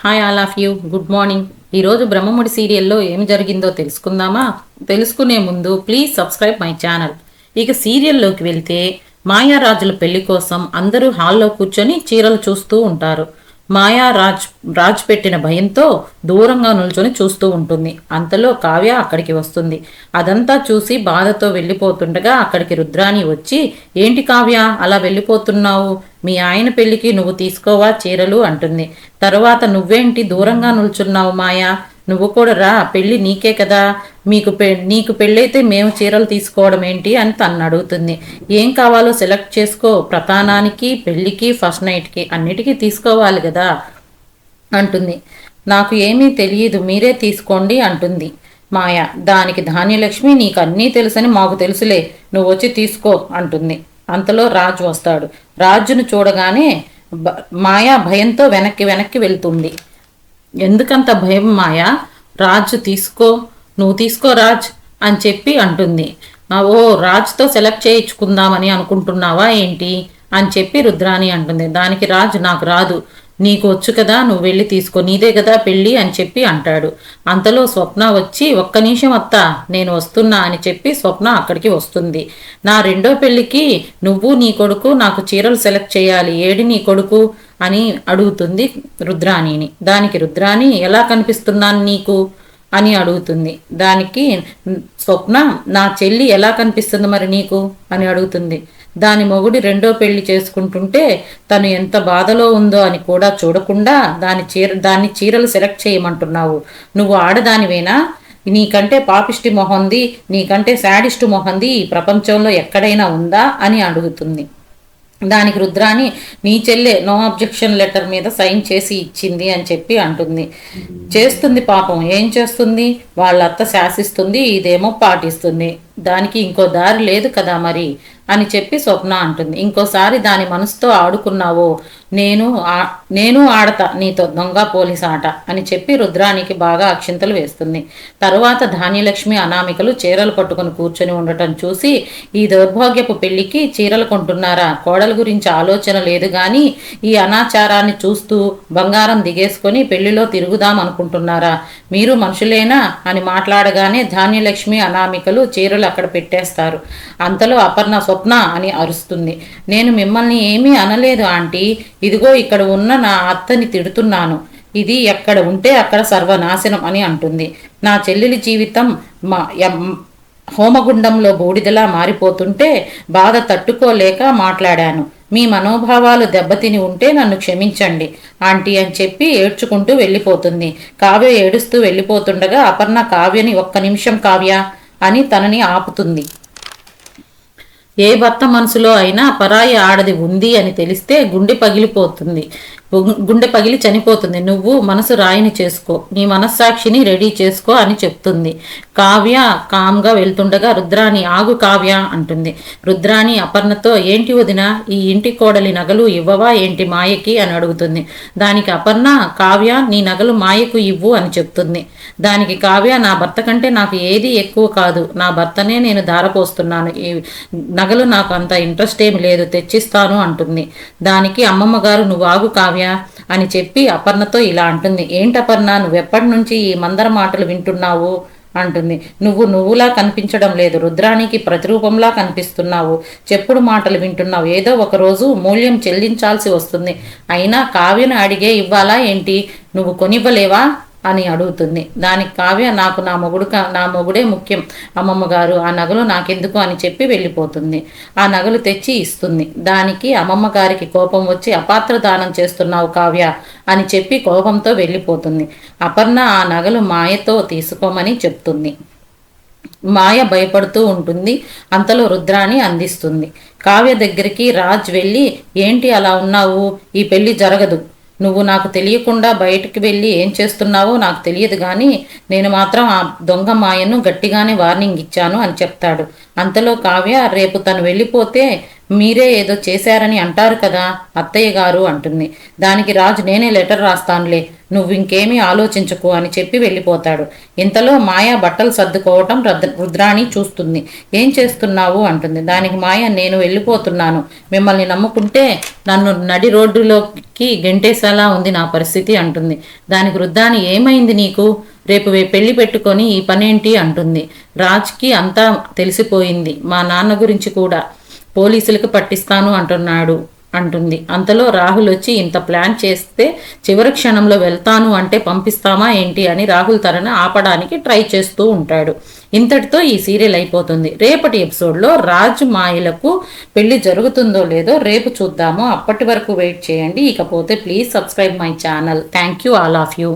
Hi all of you good morning ఈరోజు బ్రహ్మముడి సీరియల్లో ఏం జరిగిందో తెలుసుకుందామా? తెలుసుకునే ముందు ప్లీజ్ సబ్స్క్రైబ్ మై ఛానల్ ఇక సీరియల్లోకి వెళ్తే మాయారాజుల పెళ్ళి కోసం అందరూ హాల్లో కూర్చొని చీరలు చూస్తూ ఉంటారు. మాయా రాజ్ రాజ్ పెట్టిన భయంతో దూరంగా నిల్చొని చూస్తూ ఉంటుంది. అంతలో కావ్య అక్కడికి వస్తుంది. అదంతా చూసి బాధతో వెళ్ళిపోతుండగా అక్కడికి రుద్రాణి వచ్చి ఏంటి కావ్య అలా వెళ్ళిపోతున్నావు? మీ ఆయన పెళ్ళికి నువ్వు తీసుకోవా చీరలు? అంటుంది. తరువాత నువ్వేంటి దూరంగా నిల్చున్నావు మాయా? నువ్వు కూడా రా పెళ్ళి నీకే కదా. మీకు పె నీకు పెళ్ళైతే మేము చీరలు తీసుకోవడం ఏంటి అని తను అడుగుతుంది. ఏం కావాలో సెలెక్ట్ చేసుకో ప్రధానానికి పెళ్ళికి ఫస్ట్ నైట్కి అన్నిటికీ తీసుకోవాలి కదా అంటుంది. నాకు ఏమీ తెలియదు మీరే తీసుకోండి అంటుంది. మాయ దానికి ధాన్యలక్ష్మి నీకు అన్నీ తెలుసని మాకు తెలుసులే నువ్వు వచ్చి తీసుకో అంటుంది. అంతలో రాజు వస్తాడు. రాజును చూడగానే బ- మాయా భయంతో వెనక్కి వెనక్కి వెళ్తుంది. ఎందుకంత భయం మాయా? రాజు తీసుకో నువ్వు తీసుకో రాజ్ అని చెప్పి అంటుంది. ఓ రాజ్తో సెలెక్ట్ చేయించుకుందామని అనుకుంటున్నావా ఏంటి? అని చెప్పి రుద్రాణి అంటుంది. దానికి రాజు నాకు రాదు. నీకు వచ్చు కదా నువ్వు వెళ్ళి తీసుకో నీదే కదా పెళ్ళి అని చెప్పి అంటాడు. అంతలో స్వప్న వచ్చి ఒక్క నిమిషం అత్తా నేను వస్తున్నా అని చెప్పి స్వప్న అక్కడికి వస్తుంది. నా రెండో పెళ్ళికి నువ్వు నీ కొడుకు నాకు చీరలు సెలెక్ట్ చేయాలి ఏడి నీ కొడుకు? అని అడుగుతుంది రుద్రాణిని. దానికి రుద్రాణి ఎలా కనిపిస్తున్నాను నీకు? అని అడుగుతుంది. దానికి స్వప్న నా చెల్లి ఎలా కనిపిస్తుంది మరి నీకు? అని అడుగుతుంది. దాని మొగుడి రెండో పెళ్ళి చేసుకుంటుంటే తను ఎంత బాధలో ఉందో అని కూడా చూడకుండా దాని చీర దాన్ని చీరలు సెలెక్ట్ చేయమంటున్నావు. నువ్వు ఆడదానివేనా? నీకంటే పాపిష్టి మొహంది నీకంటే శాడిస్ట్ మొహంది ఈ ప్రపంచంలో ఎక్కడైనా ఉందా అని అడుగుతుంది. దానికి రుద్రాని నీ చెల్లె నో అబ్జెక్షన్ లెటర్ మీద సైన్ చేసి ఇచ్చింది అని చెప్పి అంటుంది. చేస్తుంది పాపం. ఏం చేస్తుంది? వాళ్ళ అత్త శాసిస్తుంది ఇదేమో పాటిస్తుంది. దానికి ఇంకో దారి లేదు కదా మరి అని చెప్పి స్వప్న అంటుంది. ఇంకోసారి దాని మనసుతో ఆడుకున్నావో నేను నేను ఆడతా నీతో దొంగ పోలీస్ ఆట అని చెప్పి రుద్రానికి బాగా అక్షింతలు వేస్తుంది. తరువాత ధాన్యలక్ష్మి అనామికలు చీరలు పట్టుకుని కూర్చొని ఉండటం చూసి ఈ దౌర్భాగ్యపు పెళ్ళికి చీరలు కొంటున్నారా? కోడల గురించి ఆలోచన లేదు గాని ఈ అనాచారాన్ని చూస్తూ బంగారం దిగేసుకొని పెళ్ళిలో తిరుగుదాం అనుకుంటున్నారా? మీరు మనుషులేనా? అని మాట్లాడగానే ధాన్యలక్ష్మి అనామికలు చీరలు అక్కడ పెట్టేస్తారు. అంతలో అపర్ణ స్వప్న అని అరుస్తుంది. నేను మిమ్మల్ని ఏమీ అనలేదు ఆంటీ. ఇదిగో ఇక్కడ ఉన్న నా అత్తని తిడుతున్నాను. ఇది ఎక్కడ ఉంటే అక్కడ సర్వనాశనం అని అంటుంది. నా చెల్లెలి జీవితం మా హోమగుండంలో బూడిదలా మారిపోతుంటే బాధ తట్టుకోలేక మాట్లాడాను. మీ మనోభావాలు దెబ్బతిని ఉంటే నన్ను క్షమించండి ఆంటీ అని చెప్పి ఏడ్చుకుంటూ వెళ్ళిపోతుంది. కావ్య ఏడుస్తూ వెళ్ళిపోతుండగా అపర్ణ కావ్యని ఒక్క నిమిషం కావ్య అని తనని ఆపుతుంది. ఏ భర్త మనసులో అయినా పరాయి ఆడది ఉంది అని తెలిస్తే గుండె పగిలిపోతుంది. గుండె పగిలి చనిపోతుంది. నువ్వు మనసు రాయిని చేసుకో. నీ మనస్సాక్షిని రెడీ చేసుకో అని చెప్తుంది. కావ్య కామ్గా వెళ్తుండగా రుద్రాణి ఆగు కావ్య అంటుంది. రుద్రాణి అపర్ణతో ఏంటి వదిన ఈ ఇంటి కోడలి నగలు ఇవ్వవా? ఏంటి మాయకి? అని అడుగుతుంది. దానికి అపర్ణ కావ్య నీ నగలు మాయకు ఇవ్వు అని చెప్తుంది. దానికి కావ్య నా భర్త కంటే నాకు ఏది ఎక్కువ కాదు. నా భర్తనే నేను ధారపోస్తున్నాను. ఈ నగలు నాకు అంత ఇంట్రెస్ట్ ఏమి లేదు. తెచ్చిస్తాను అంటుంది. దానికి అమ్మమ్మ గారు నువ్వు ఆగు కావ్య అని చెప్పి అపర్ణతో ఇలా అంటుంది. ఏంటి అపర్ణ నువ్వు నుంచి ఈ మందర మాటలు వింటున్నావు? అంటుంది. నువ్వు నువ్వులా కనిపించడం లేదు రుద్రానికి ప్రతిరూపంలా కనిపిస్తున్నావు. చెప్పుడు మాటలు వింటున్నావు. ఏదో ఒక రోజు మూల్యం చెల్లించాల్సి వస్తుంది. అయినా కావ్యను అడిగే ఇవ్వాలా ఏంటి? నువ్వు కొనివ్వలేవా? అని అడుగుతుంది. దానికి కావ్య నాకు నా మొగుడు నా మొగుడే ముఖ్యం. అమ్మమ్మ గారు ఆ నగలు నాకెందుకు అని చెప్పి వెళ్ళిపోతుంది. ఆ నగలు తెచ్చి ఇస్తుంది. దానికి అమ్మమ్మ గారికి కోపం వచ్చి అపాత్ర దానం చేస్తున్నావు కావ్య అని చెప్పి కోపంతో వెళ్ళిపోతుంది. అపర్ణ ఆ నగలు మాయతో తీసుకోమని చెప్తుంది. మాయ భయపడుతూ ఉంటుంది. అంతలో రుద్రాణి అందిస్తుంది. కావ్య దగ్గరికి రాజ్ వెళ్ళి ఏంటి అలా ఉన్నావు? ఈ పెళ్ళి జరగదు. నువ్వు నాకు తెలియకుండా బయటికి వెళ్ళి ఏం చేస్తున్నావో నాకు తెలియదు కానీ నేను మాత్రం ఆ దొంగ మాయను గట్టిగానే వార్నింగ్ ఇచ్చాను అని చెప్తాడు. అంతలో కావ్య రేపు తను వెళ్ళిపోతే మీరే ఏదో చేశారని అంటారు కదా అత్తయ్య గారు అంటుంది. దానికి రాజు నేనే లెటర్ రాస్తానులే నువ్వు ఇంకేమీ ఆలోచించకు అని చెప్పి వెళ్ళిపోతాడు. ఇంతలో మాయ బట్టలు సర్దుకోవటం రుద్రాణి చూస్తుంది. ఏం చేస్తున్నావు? అంటుంది. దానికి మాయ నేను వెళ్ళిపోతున్నాను. మిమ్మల్ని నమ్ముకుంటే నన్ను నడి రోడ్డులోకి గెంటేసేలా ఉంది నా పరిస్థితి అంటుంది. దానికి రుద్రాణి ఏమైంది నీకు? రేపు పెళ్ళి పెట్టుకొని ఈ పనేంటి? అంటుంది. రాజ్కి అంతా తెలిసిపోయింది. మా నాన్న గురించి కూడా పోలీసులకు పట్టిస్తాను అంటున్నాడు అంటుంది. అంతలో రాహుల్ వచ్చి ఇంత ప్లాన్ చేస్తే చివరి క్షణంలో వెళ్తాను అంటే పంపిస్తామా ఏంటి అని రాహుల్ తనను ఆపడానికి ట్రై చేస్తూ ఉంటాడు. ఇంతటితో ఈ సీరియల్ అయిపోతుంది. రేపటి ఎపిసోడ్లో రాజ్ మాయలకు పెళ్ళి జరుగుతుందో లేదో రేపు చూద్దాము. అప్పటి వరకు వెయిట్ చేయండి. ఇకపోతే please subscribe my channel. Thank you all of you.